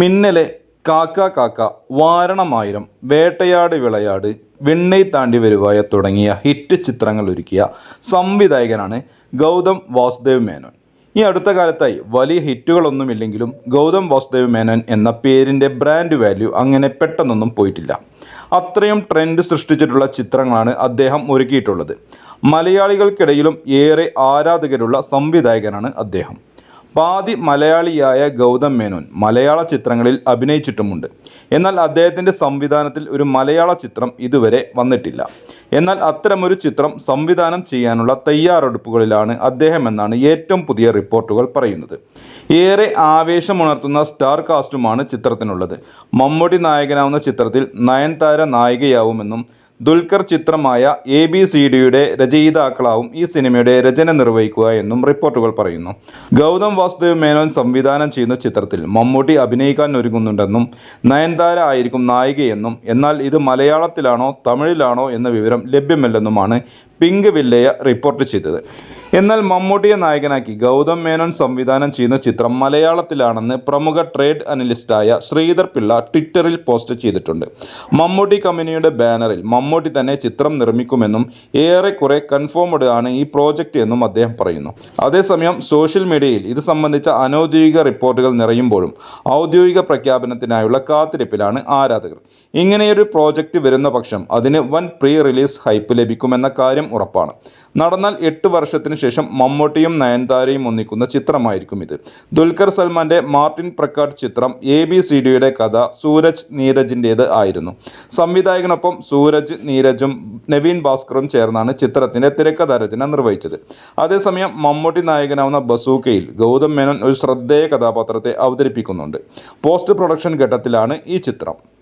മിന്നലെ കാക്ക കാക്ക വാരണമായിരം വേട്ടയാട് വിളയാട് വെണ്ണൈ താണ്ടി വരുവായ തുടങ്ങിയ ഹിറ്റ് ചിത്രങ്ങൾ ഒരുക്കിയ സംവിധായകനാണ് ഗൗതം വാസുദേവ് മേനോൻ. ഈ അടുത്ത കാലത്തായി വലിയ ഹിറ്റുകളൊന്നുമില്ലെങ്കിലും ഗൗതം വാസുദേവ് മേനോൻ എന്ന പേരിന്റെ ബ്രാൻഡ് വാല്യൂ അങ്ങനെ പെട്ടെന്നൊന്നും പോയിട്ടില്ല. അത്രയും ട്രെൻഡ് സൃഷ്ടിച്ചിട്ടുള്ള ചിത്രങ്ങളാണ് അദ്ദേഹം ഒരുക്കിയിട്ടുള്ളത്. മലയാളികൾക്കിടയിലും ഏറെ ആരാധകരുള്ള സംവിധായകനാണ് അദ്ദേഹം. പാതി മലയാളിയായ ഗൗതം മേനോൻ മലയാള ചിത്രങ്ങളിൽ അഭിനയിച്ചിട്ടുമുണ്ട്. എന്നാൽ അദ്ദേഹത്തിന്റെ സംവിധാനത്തിൽ ഒരു മലയാള ചിത്രം ഇതുവരെ വന്നിട്ടില്ല. എന്നാൽ അത്തരമൊരു ചിത്രം സംവിധാനം ചെയ്യാനുള്ള തയ്യാറെടുപ്പുകളിലാണ് അദ്ദേഹം എന്നാണ് ഏറ്റവും പുതിയ റിപ്പോർട്ടുകൾ പറയുന്നത്. ഏറെ ആവേശമുണർത്തുന്ന സ്റ്റാർ കാസ്റ്റുമാണ് ചിത്രത്തിനുള്ളത്. മമ്മൂട്ടി നായകനാവുന്ന ചിത്രത്തിൽ നയൻതാര നായികയാവുമെന്നും ദുൽഖർ ചിത്രമായ എ ബി സി ഡിയുടെ രചയിതാക്കളാവും ഈ സിനിമയുടെ രചന നിർവഹിക്കുക എന്നും റിപ്പോർട്ടുകൾ പറയുന്നു. ഗൗതം വാസുദേവ് മേനോൻ സംവിധാനം ചെയ്യുന്ന ചിത്രത്തിൽ മമ്മൂട്ടി അഭിനയിക്കാൻ ഒരുങ്ങുന്നുണ്ടെന്നും നയൻതാര ആയിരിക്കും നായികയെന്നും എന്നാൽ ഇത് മലയാളത്തിലാണോ തമിഴിലാണോ എന്ന വിവരം ലഭ്യമല്ലെന്നുമാണ് പിങ്ക് വില്ലയ റിപ്പോർട്ട് ചെയ്തത്. എന്നാൽ മമ്മൂട്ടിയെ നായകനാക്കി ഗൗതം മേനോൻ സംവിധാനം ചെയ്യുന്ന ചിത്രം മലയാളത്തിലാണെന്ന് പ്രമുഖ ട്രേഡ് അനലിസ്റ്റായ ശ്രീധർ പിള്ള ട്വിറ്ററിൽ പോസ്റ്റ് ചെയ്തിട്ടുണ്ട്. മമ്മൂട്ടി കമ്പനിയുടെ ബാനറിൽ മമ്മൂട്ടി തന്നെ ചിത്രം നിർമ്മിക്കുമെന്നും ഏറെക്കുറെ കൺഫേംഡ് ആണ് ഈ പ്രോജക്റ്റ് എന്നും അദ്ദേഹം പറയുന്നു. അതേസമയം സോഷ്യൽ മീഡിയയിൽ ഇത് സംബന്ധിച്ച അനൗദ്യോഗിക റിപ്പോർട്ടുകൾ നിറയുമ്പോഴും ഔദ്യോഗിക പ്രഖ്യാപനത്തിനായുള്ള കാത്തിരിപ്പിലാണ് ആരാധകർ. ഇങ്ങനെയൊരു പ്രോജക്റ്റ് വരുന്ന പക്ഷം അതിന് വൻ പ്രീ റിലീസ് ഹൈപ്പ് ലഭിക്കുമെന്ന കാര്യം ഉറപ്പാണ്. നടന്നാൽ എട്ട് വർഷത്തിന് ശേഷം മമ്മൂട്ടിയും നയൻതാരയും ഒന്നിക്കുന്ന ചിത്രമായിരിക്കും ഇത്. ദുൽഖർ സൽമാന്റെ മാർട്ടിൻ പ്രക്കാട്ട് ചിത്രം എ ബി സി ഡിയുടെ കഥ സൂരജ് നീരജിന്റേത് ആയിരുന്നു. സംവിധായകനൊപ്പം സൂരജ് നീരജും നവീൻ ഭാസ്കറും ചേർന്നാണ് ചിത്രത്തിന്റെ തിരക്കഥ രചന നിർവഹിച്ചത്. അതേസമയം മമ്മൂട്ടി നായകനാവുന്ന ബസൂക്കയിൽ ഗൗതം മേനോൻ ഒരു ശ്രദ്ധേയ കഥാപാത്രത്തെ അവതരിപ്പിക്കുന്നുണ്ട്. പോസ്റ്റ് പ്രൊഡക്ഷൻ ഘട്ടത്തിലാണ് ഈ ചിത്രം.